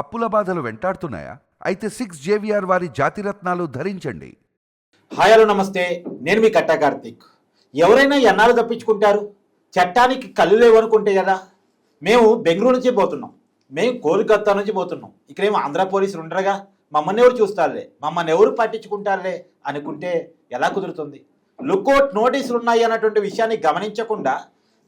అప్పుల బాధలు వెంటాడుతున్నాయా? అయితే సిక్స్ జేవిఆర్ వారి జాతిరత్నాలు ధరించండి. హాయ్ హలో నమస్తే. నేను మీ కట్టా కార్తీక్. ఎవరైనా ఎన్నాళ్ళు తప్పించుకుంటారు? చట్టానికి కళ్ళు లేవనుకుంటే కదా మేము బెంగళూరు నుంచి పోతున్నాం. మేము కోల్కత్తా నుంచి పోతున్నాం. ఇక్కడేమో ఆంధ్ర పోలీసులు ఉండరుగా? మమ్మల్ని ఎవరు చూస్తారులే? మమ్మల్ని ఎవరు పట్టించుకుంటారులే? అనుకుంటే ఎలా కుదురుతుంది? లుక్అవుట్ నోటీసులు ఉన్నాయి అన్నటువంటి విషయాన్ని గమనించకుండా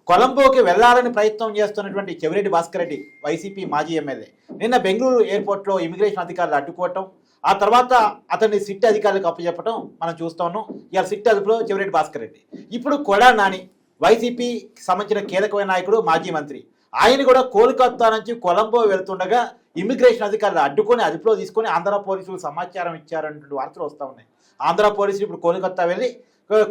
కొలంబోకి వెళ్ళాలని ప్రయత్నం చేస్తున్నటువంటి చెవిరెడ్డి భాస్కర్ రెడ్డి వైసీపీ మాజీ ఎమ్మెల్యే. నిన్న బెంగళూరు ఎయిర్పోర్ట్లో ఇమిగ్రేషన్ అధికారులు అడ్డుకోవటం ఆ తర్వాత అతన్ని సిట్ అధికారులకు అప్పచెప్పడం మనం చూస్తా ఉన్నాం. ఇవాళ సిట్ అదుపులో చెవిరెడ్డి భాస్కర్ రెడ్డి. ఇప్పుడు కొడా నాని వైసీపీకి సంబంధించిన కీలకమైన నాయకుడు మాజీ మంత్రి. ఆయన కూడా కోల్కత్తా నుంచి కొలంబో వెళ్తుండగా ఇమిగ్రేషన్ అధికారులు అడ్డుకొని అదుపులో తీసుకొని ఆంధ్ర పోలీసులు సమాచారం ఇచ్చారన్నటువంటి వార్తలు వస్తూ ఉన్నాయి. ఆంధ్ర పోలీసులు ఇప్పుడు కోల్కత్తా వెళ్ళి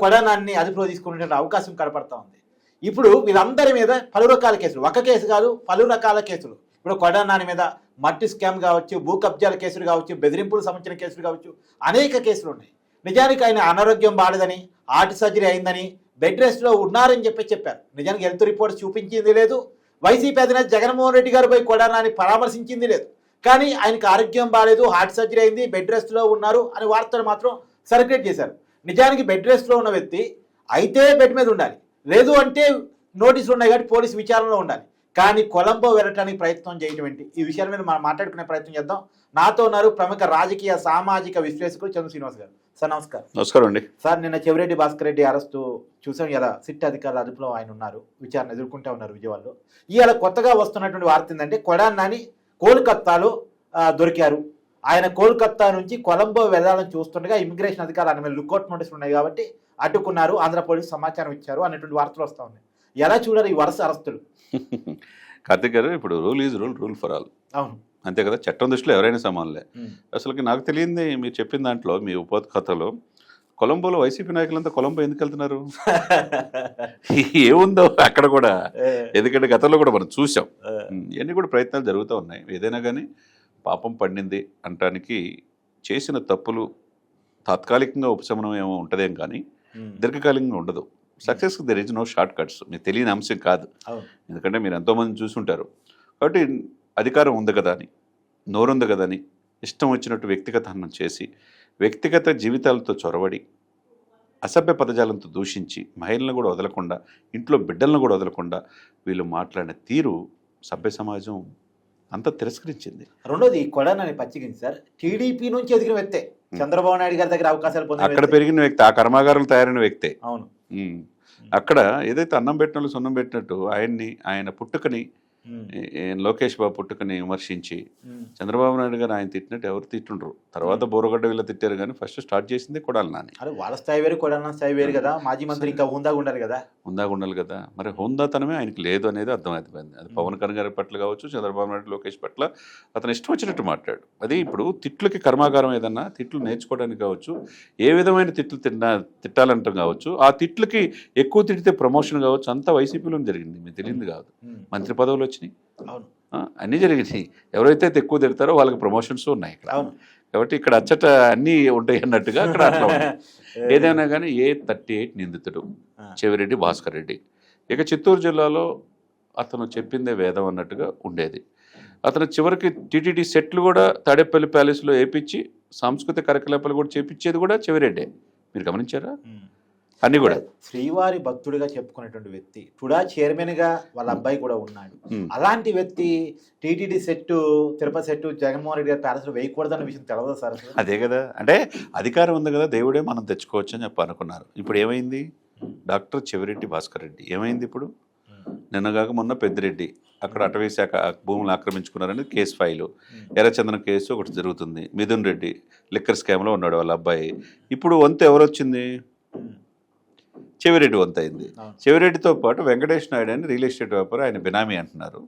కొడానాన్ని అదుపులో తీసుకునే అవకాశం కనపడతా ఉంది. ఇప్పుడు వీళ్ళందరి మీద పలు రకాల కేసులు. ఒక కేసు కాదు పలు రకాల కేసులు. ఇప్పుడు కొడానాని మీద మట్టి స్కామ్ కావచ్చు భూ కబ్జాల కేసులు కావచ్చు బెదిరింపులు సంబంధించిన కేసులు కావచ్చు అనేక కేసులు ఉన్నాయి. నిజానికి ఆయన అనారోగ్యం బాడదని హార్ట్ సర్జరీ అయిందని బెడ్ రెస్ట్లో ఉన్నారని చెప్పి చెప్పారు. నిజానికి హెల్త్ రిపోర్ట్ చూపించింది లేదు. వైసీపీ అధినేత జగన్మోహన్ రెడ్డి గారు పోయి కొడానాని పరామర్శించింది లేదు. కానీ ఆయనకు ఆరోగ్యం బాగాలేదు హార్ట్ సర్జరీ అయింది బెడ్ రెస్ట్లో ఉన్నారు అనే వార్తలు మాత్రం సర్క్యులేట్ చేశారు. నిజానికి బెడ్ రెస్ట్లో ఉన్న వ్యక్తి అయితే బెడ్ మీద ఉండాలి. లేదు అంటే నోటీసులు ఉన్నాయి కాబట్టి పోలీసు విచారణలో ఉండాలి. కానీ కొలంబో వెళ్ళటానికి ప్రయత్నం చేయటం ఏంటి? ఈ విషయాల మీద మనం మాట్లాడుకునే ప్రయత్నం చేద్దాం. నాతో ఉన్నారు ప్రముఖ రాజకీయ సామాజిక విశ్లేషకుడు చంద్ర శ్రీనివాస్ గారు. సార్ నమస్కారం. నమస్కారం అండి. సార్ నిన్న చెవిరెడ్డి భాస్కర్ రెడ్డి అరెస్టు చూసాం కదా సిట్ అధికారుల అదుపులో ఆయన ఉన్నారు. విచారణ ఎదుర్కొంటూ ఉన్నారు విజయవాడలో. ఇవాళ కొత్తగా వస్తున్నటువంటి వార్త ఏంటంటే కొడాన్నాని కోల్కత్తాలో దొరికారు. ఆయన కోల్కత్తా నుంచి కొలంబో వెళ్ళాలని చూస్తుండగా ఇమిగ్రేషన్ అధికారులు ఆయన మీద లుకౌట్ నోటీసులు ఉన్నాయి కాబట్టి అడ్డుకున్నారు ఆంధ్ర పోలీసు సమాచారం ఇచ్చారు అనేటువంటి వార్తలు వస్తూ ఉన్నాయి. ఎలా చూడాలి ఈ వరుస అరెస్టులు? కార్తిక్ గారు ఇప్పుడు rule is rule rule for all. అవును. అంతే కదా చట్టం దృష్టిలో ఎవరైనా సమానులే. అసలుకి నాకు తెలియంది మీరు చెప్పిన దాంట్లో మీ ఉపోద్ఘాతలో కొలంబోలో వైసీపీ నాయకులంతా కొలంబో ఎందుకు వెళ్తున్నారు? ఏముందో అక్కడ కూడా. ఎందుకంటే గతంలో కూడా మనం చూసాం ఇవన్నీ కూడా ప్రయత్నాలు జరుగుతూ ఉన్నాయి. ఏదైనా కానీ పాపం పండింది అంటానికి చేసిన తప్పులు తాత్కాలికంగా ఉపశమనం ఏమో ఉంటుందేం కానీ. దీర్ఘకాలికంగా ఉండదు. సక్సెస్కి there is no short cuts మీకు తెలియని అంశం కాదు. ఎందుకంటే మీరు ఎంతోమంది చూసుంటారు. కాబట్టి అధికారం ఉంది కదా అని నోరుంది కదా అని ఇష్టం వచ్చినట్టు వ్యక్తిగత హనం చేసి వ్యక్తిగత జీవితాలతో చొరబడి అసభ్య పదజాలంతో దూషించి మహిళలను కూడా వదలకుండా ఇంట్లో బిడ్డలను కూడా వదలకుండా వీళ్ళు మాట్లాడిన తీరు సభ్య సమాజం అంతా తిరస్కరించింది. రెండోది కొడానని పచ్చిగింది సార్. టీడీపీ నుంచి ఎదిగిన వ్యక్తే. చంద్రబాబు నాయుడు గారి దగ్గర అవకాశాలు పొందిన అక్కడ. పెరిగిన వ్యక్తి ఆ కర్మాగారం తయారైన వ్యక్తే అవును. అక్కడ ఏదైతే అన్నం పెట్టిన వాళ్ళు సున్నం పెట్టినట్టు ఆయన్ని ఆయన పుట్టుకని లోకేష్ బాబు పుట్టుకని విమర్శించి. చంద్రబాబు నాయుడు గారు ఆయన తిట్టినట్టు ఎవరు తిట్టుండ్రు? తర్వాత బోరగడ్డ వీళ్ళ తిట్టారు కానీ ఫస్ట్ స్టార్ట్ చేసింది కొడాలి నాని. వాళ్ళ స్థాయి వేరు కొడాన స్థాయి వేరు కదా. మాజీ మంత్రి ఇంకా ఉందాగా ఉండాలి కదా. హుందాగా ఉండాలి కదా. మరి హుందాతనమే ఆయనకి లేదు అనేది అర్థమైపోయింది. అది పవన్ కళ్యాణ్ గారి పట్ల కావచ్చు చంద్రబాబు నాయుడు లోకేష్ పట్ల అతను ఇష్టం వచ్చినట్టు మాట్లాడు. అది ఇప్పుడు తిట్లకి కర్మాగారం ఏదన్నా తిట్లు నేర్చుకోవడానికి కావచ్చు ఏ విధమైన తిట్లు తిన్నా తిట్టాలంటాం కావచ్చు ఆ తిట్లకి ఎక్కువ తిడితే ప్రమోషన్ కావచ్చు అంతా వైసీపీలో జరిగింది. మీకు తెలియదు కాదు. మంత్రి పదవులు వచ్చినాయి. అవును. అన్నీ జరిగినాయి. ఎవరైతే ఎక్కువ తిడతారో వాళ్ళకి ప్రమోషన్స్ ఉన్నాయి ఇక్కడ. అవును. కాబట్టి ఇక్కడ అచ్చట అన్నీ ఉంటాయి అన్నట్టుగా అక్కడ అట్లా. ఏదైనా కానీ ఏ థర్టీ ఎయిట్ నిందితుడు. చెవిరెడ్డి భాస్కర్ రెడ్డి. ఇక చిత్తూరు జిల్లాలో అతను చెప్పిందే వేదం అన్నట్టుగా ఉండేది. అతను చివరికి టీటీడీ సెట్లు కూడా తాడేపల్లి ప్యాలెస్లో వేపించి సాంస్కృతిక కార్యకలాపాలు కూడా చేపించేది కూడా చెవిరెడ్డే. మీరు గమనించారా. అన్నీ కూడా. శ్రీవారి భక్తుడిగా చెప్పుకునేటువంటి వ్యక్తి. టుడా చైర్మన్గా వాళ్ళ అబ్బాయి కూడా ఉన్నాడు. ఉమ్. అలాంటి వ్యక్తి TTD set Tirupati set Jaganmohan Reddy గారి ప్యాలెస్లో వేయకూడదన్న విషయం తెలవదా సార్? అదే కదా. అంటే అధికారం ఉంది కదా దేవుడే మనం తెచ్చుకోవచ్చు అని చెప్పి అనుకున్నారు. ఇప్పుడు ఏమైంది? డాక్టర్ చెవిరెడ్డి భాస్కర్ రెడ్డి. ఏమైంది ఇప్పుడు? ఉమ్. నిన్నగాక మొన్న పెద్దిరెడ్డి అక్కడ అటవీ శాఖ భూములు ఆక్రమించుకున్నారని కేసు ఫైలు. ఎర్రచందనం కేసు ఒకటి జరుగుతుంది. మిథున్ రెడ్డి లిక్కర్ స్కామ్లో ఉన్నాడు వాళ్ళ అబ్బాయి. ఇప్పుడు వంతు ఎవరు వచ్చింది. చెవిరెడ్డి వంతు అయింది. అవును. చెవిరెడ్డితో పాటు వెంకటేష్ నాయుడు అని రియల్ ఎస్టేట్ వ్యాపారం ఆయన బినామీ అంటున్నారు.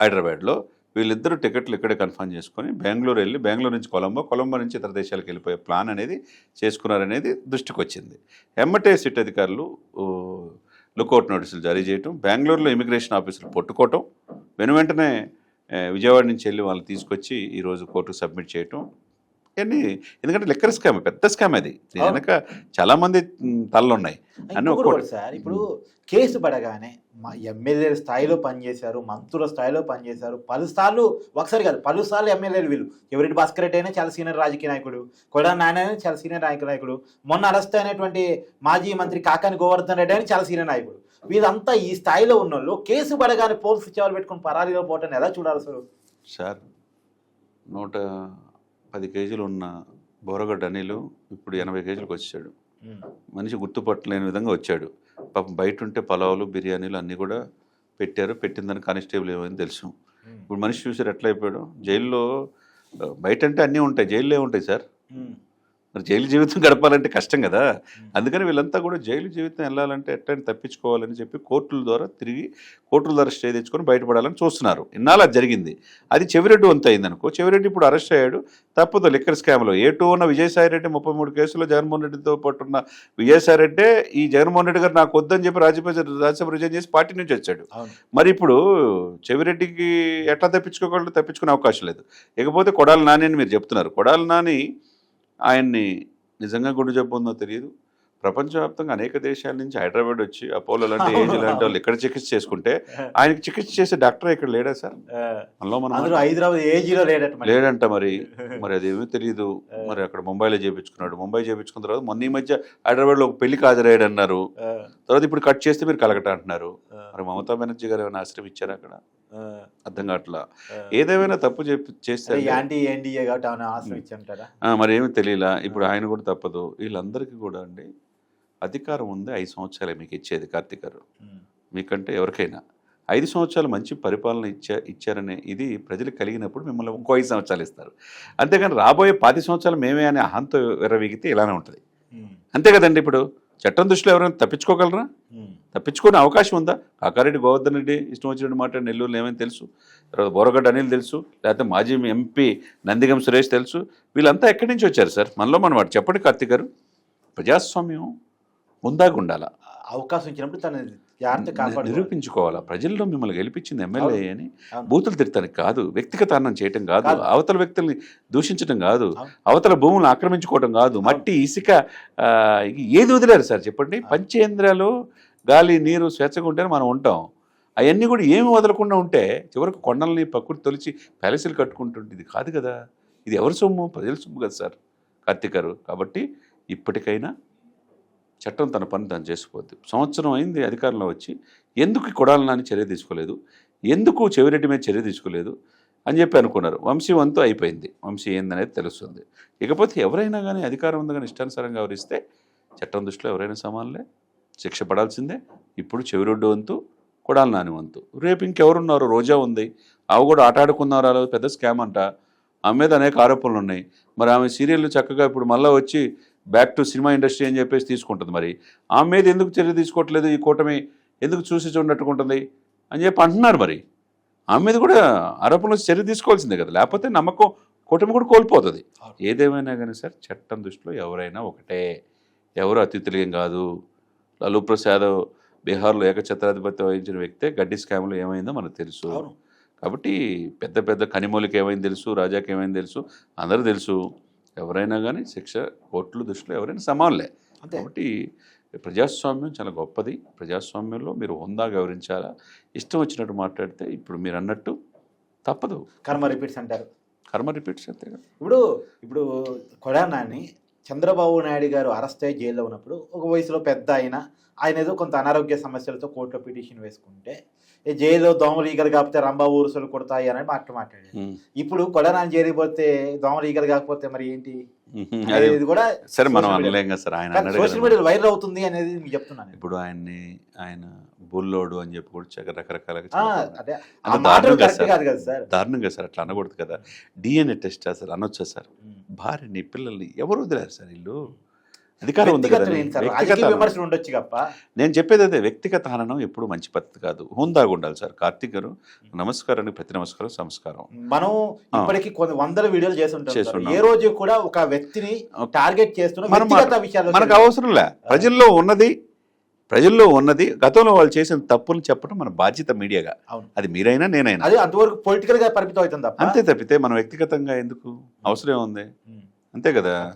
హైదరాబాద్లో వీళ్ళిద్దరూ టికెట్లు ఇక్కడే కన్ఫర్మ్ చేసుకొని బెంగళూరు వెళ్ళి బెంగళూరు నుంచి కొలంబో కొలంబో నుంచి ఇతర దేశాలకు వెళ్ళిపోయే ప్లాన్ అనేది చేసుకున్నారనేది దృష్టికి వచ్చింది ఎమ్మటే సిట్ అధికారులు లుకౌట్ నోటీసులు జారీ చేయటం బెంగళూరులో ఇమిగ్రేషన్ ఆఫీసులు పట్టుకోవటం వెను వెంటనే విజయవాడ నుంచి వెళ్ళి వాళ్ళని తీసుకొచ్చి ఈరోజు కోర్టుకు సబ్మిట్ చేయటం ఇవన్నీ ఎందుకంటే లెక్కర్ స్కామ్ పెద్ద స్కామ్ అది. వెనక చాలా మంది తలలు ఉన్నాయి. కూడా సార్ ఇప్పుడు కేసు పడగానే మా ఎమ్మెల్యే స్థాయిలో పనిచేశారు మంత్రుల స్థాయిలో పనిచేశారు. పలుసార్లు ఒకసారి కాదు పలుసార్లు ఎమ్మెల్యేలు వీళ్ళు. ఎవరెడ్డి భాస్కర్ రెడ్డి అయినా చాలా సీనియర్ రాజకీయ నాయకుడు కొడా నాయన అయినా చాలా సీనియర్ రాజకీయ నాయకుడు మొన్న అరెస్ట్ అయినటువంటి మాజీ మంత్రి కాకాని గోవర్ధన్ రెడ్డి అని చాలా సీనియర్ నాయకుడు. వీళ్ళంతా ఈ స్థాయిలో ఉన్న వాళ్ళు కేసు పడగానే పోలీసు సేవలు పెట్టుకుని పరారీలో పోవటం ఎలా చూడాలి అసలు సార్ నూట పది కేజీలు ఉన్న బోరగడ్డ అనిలు ఇప్పుడు ఎనభై కేజీలకు వచ్చాడు. మనిషి గుర్తుపట్టలేని విధంగా వచ్చాడు. పాపం బయట ఉంటే పలావులు బిర్యానీలు అన్నీ కూడా పెట్టారు. పెట్టిందని కానిస్టేబుల్ ఏమైంది తెలుసు. ఇప్పుడు మనిషి చూసారు ఎట్లా అయిపోయాడు? జైల్లో బయట అంటే అన్నీ ఉంటాయి. జైల్లో ఏముంటాయి సార్. మరి జైలు జీవితం గడపాలంటే కష్టం కదా. అందుకని వీళ్ళంతా కూడా జైలు జీవితం వెళ్ళాలంటే ఎట్లయినా తప్పించుకోవాలని చెప్పి కోర్టుల ద్వారా తిరిగి కోర్టుల ద్వారా స్టే తెచ్చుకొని బయటపడాలని చూస్తున్నారు. ఇన్నాళ్ళు అది జరిగింది. అది చెవిరెడ్డి వంత అయింది అనుకో చెవిరెడ్డి ఇప్పుడు అరెస్ట్ అయ్యాడు. తప్పదు లిక్కర్ స్కామ్లో. ఏ టూ ఉన్న విజయసాయి రెడ్డి ముప్పై మూడు కేసుల్లో జగన్మోహన్ రెడ్డితో పాటు ఉన్న విజయసాయి రెడ్డి ఈ జగన్మోహన్ రెడ్డి గారు నాకు వద్దని చెప్పి రాజ్యసభ రాజ్యసభ రిజైన్ చేసి పార్టీ నుంచి వచ్చాడు. మరి ఇప్పుడు చెవిరెడ్డికి ఎట్లా తప్పించుకోగలరు తప్పించుకునే అవకాశం లేదు. ఇకపోతే కొడాలి నాని అని మీరు చెప్తున్నారు. కొడాలి నాని ఆయన్ని నిజంగా గుండె జబ్బు ఉందో తెలియదు ప్రపంచవ్యాప్తంగా అనేక దేశాల నుంచి హైదరాబాద్ వచ్చి అపోలో లాంటి ఏజ్ లాంటి వాళ్ళు ఇక్కడ చికిత్స చేసుకుంటే ఆయనకి చికిత్స చేసే డాక్టర్ ఇక్కడ లేడా సార్? మనలో మనం హైదరాబాద్ ఏజీలో లేడట మరి. లేడంట మరి. మరి అదేమీ తెలియదు మరి అక్కడ ముంబైలో చేపించుకున్నాడు. ముంబై చేపించుకున్న తర్వాత మొన్న ఈ మధ్య హైదరాబాద్లో ఒక పెళ్ళికి హాజరయ్యాడు అన్నారు తర్వాత ఇప్పుడు కట్ చేస్తే మీరు కలకట అంటున్నారు. మరి మమతా బెనర్జీ గారు ఏమైనా ఆశ్రయం ఇచ్చారు అక్కడ? అర్థం కావట్లా. ఏదేమైనా తప్పు చెప్పి చేస్తే మరి ఏమీ తెలియలా. ఇప్పుడు ఆయన కూడా తప్పదు. వీళ్ళందరికీ కూడా అండి అధికారం ఉంది ఐదు సంవత్సరాలే మీకు ఇచ్చేది కార్తీక్ గారు. మీకంటే ఎవరికైనా. ఐదు సంవత్సరాలు మంచి పరిపాలన ఇచ్చా ఇచ్చారనే ఇది ప్రజలకు కలిగినప్పుడు మిమ్మల్ని ఇంకో ఐదు సంవత్సరాలు ఇస్తారు. అంతేగాని రాబోయే పది సంవత్సరాలు మేమే అనే అహంతో విర్రవీగితే ఇలానే ఉంటుంది. అంతే కదండి ఇప్పుడు? చట్టం దృష్టిలో ఎవరైనా తప్పించుకోగలరా? తప్పించుకునే అవకాశం ఉందా? కాకారెడ్డి గోవర్ధన్ రెడ్డి ఇష్టం వచ్చినట్టు మాట నెల్లూరులో ఏమైనా తెలుసు. తర్వాత బోరగడ్డ అనిల్ తెలుసు. లేకపోతే మాజీ ఎంపీ నందిగం సురేష్ తెలుసు. వీళ్ళంతా ఎక్కడి నుంచి వచ్చారు సార్? మనలో మనం వాడు చెప్పండి కార్తీక్ గారు. ప్రజాస్వామ్యం ముందాగా ఉండాలా అవకాశం ఇచ్చినప్పుడు తన నిరూపించుకోవాలా? ప్రజల్లో మిమ్మల్ని గెలిపించింది ఎమ్మెల్యే అని. బూతులు తిడతానికి కాదు. వ్యక్తిగత అన్నం చేయటం కాదు. అవతల వ్యక్తుల్ని దూషించడం కాదు. అవతల భూములను ఆక్రమించుకోవడం కాదు. మట్టి ఇసుక ఏది వదిలేరు సార్? చెప్పండి. పంచేంద్రాలు గాలి నీరు స్వేచ్ఛగా ఉంటేనే మనం ఉంటాం. అవన్నీ కూడా ఏమి వదలకుండా ఉంటే చివరికి కొండల్ని పక్కుడు తొలిచి ప్యాలెస్లు కట్టుకుంటుంటే ఇది కాదు కదా. ఇది ఎవరి సొమ్ము? ప్రజల సొమ్ము కదా సార్. కార్తీక్ గారు. కాబట్టి ఇప్పటికైనా చట్టం తన పని తను చేసుకోవద్దు సంవత్సరం అయింది అధికారంలో వచ్చి. ఎందుకు కొడాలని చర్య తీసుకోలేదు? ఎందుకు చెవిరెడ్డి మీద చర్య తీసుకోలేదు? అని చెప్పి అనుకున్నారు. వంశీ వంతు అయిపోయింది. వంశీ ఏందనేది తెలుస్తుంది. ఇకపోతే ఎవరైనా కానీ అధికారం ఉంది కానీ ఇష్టానుసారంగా వివరిస్తే చట్టం దృష్టిలో ఎవరైనా సమానులే? శిక్ష పడాల్సిందే. ఇప్పుడు చెవిరొడ్డు వంతు కొడాలి నాని వంతు. రేపు ఇంకెవరున్నారు? రోజా ఉంది. ఆమె కూడా ఆట ఆడుకున్నారు? అలా పెద్ద స్కామ్ అంట. ఆమె మీద అనేక ఆరోపణలు ఉన్నాయి. మరి ఆమె సీరియల్ చక్కగా ఇప్పుడు మళ్ళీ వచ్చి బ్యాక్ టు సినిమా ఇండస్ట్రీ అని చెప్పేసి తీసుకుంటుంది మరి. ఆమె మీద ఎందుకు చర్య తీసుకోవట్లేదు ఈ కూటమి? ఎందుకు చూసి చూడట్టుకుంటుంది అని చెప్పి అంటున్నారు మరి. ఆమె మీద కూడా ఆరోపణలు చర్య తీసుకోవాల్సిందే కదా. లేకపోతే నమ్మకం కూటమి కూడా కోల్పోతుంది. ఏదేమైనా కానీ సార్ చట్టం దృష్టిలో ఎవరైనా ఒకటే. ఎవరు అతిథులేం కాదు. లాలూ ప్రసాద్ బీహార్లో ఏకఛత్రాధిపత్యం వహించిన వ్యక్తే గడ్డి స్కామ్లో ఏమైందో మనకు తెలుసు. కాబట్టి పెద్ద పెద్ద కనిమూలకి ఏమైంది తెలుసు రాజాకి ఏమైంది తెలుసు? అందరూ తెలుసు. ఎవరైనా కానీ శిక్ష కోర్టుల దృష్టిలో ఎవరైనా సమానులే. కాబట్టి ప్రజాస్వామ్యం చాలా గొప్పది. ప్రజాస్వామ్యంలో మీరు హుందాగా వివరించాలా ఇష్టం వచ్చినట్టు మాట్లాడితే ఇప్పుడు మీరు అన్నట్టు తప్పదు. కర్మ రిపీట్స్ అంటారు. కర్మ రిపీట్స్ అంతే ఇప్పుడు ఇప్పుడు కొడానాన్ని చంద్రబాబు నాయుడు గారు అరెస్ట్ అయ్యి జైల్లో ఉన్నప్పుడు ఒక వయసులో పెద్ద ఆయన ఆయన ఏదో కొంత అనారోగ్య సమస్యలతో కోర్టులో పిటిషన్ వేసుకుంటే ఏ జైల్లో దోమలు ఈగలు కాకపోతే రంబాబు ఊరుసలు కొడతాయి అని మాట మాట్లాడాడు ఉమ్. ఇప్పుడు కొడానాన్ని చేరిపోతే దోమలు ఈగలు కాకపోతే మరి ఏంటి అనేది కూడా సరే మనం అనలేం కదా సార్ ఆయన సోషల్ మీడియాలో వైరల్ అవుతుంది అనేది మీకు చెప్తున్నాను ఇప్పుడు ఆయన్ని ఆయన బుల్లోడు అని చెప్పి కూడా రకరకాలుగా సార్. కాదు అట్లా అనకూడదు కదా. డిఎన్ఏ టెస్ట్ సార్ అనొచ్చా సార్? భార్యని పిల్లల్ని ఎవరు వదిలేరు సార్ వీళ్ళు? అధికారం ఉంది కదా వ్యక్తిగతం. విమర్శలు ఉండొచ్చు గప్ప. నేను చెప్పేది అదే వ్యక్తిగత హననం ఎప్పుడు మంచి పద్ధతి కాదు. హుందాగా ఉండాలి సార్. కార్తీక్ గారు నమస్కారానికి ప్రతి నమస్కారం సంస్కారం. మనం ఇప్పటికి కొన్ని వందల వీడియోలు చేసి ఉంటాం సార్. చేస్తున్నాం. ఏ రోజు కూడా ఒక వ్యక్తిని. టార్గెట్ చేస్తున్న మనకు అవసరం లే. ప్రజల్లో ఉన్నది ప్రజల్లో ఉన్నది గతంలో వాళ్ళు చేసిన తప్పులు చెప్పడం మన బాధ్యత మీడియాగా. అది మీరైనా నేనైనా. అది అంతవరకు పొలిటికల్గా పరిమితం అవుతుంది తప్ప. అంతే తప్పితే మనం వ్యక్తిగతంగా ఎందుకు? అవసరం ఉంది. అంతే కదా?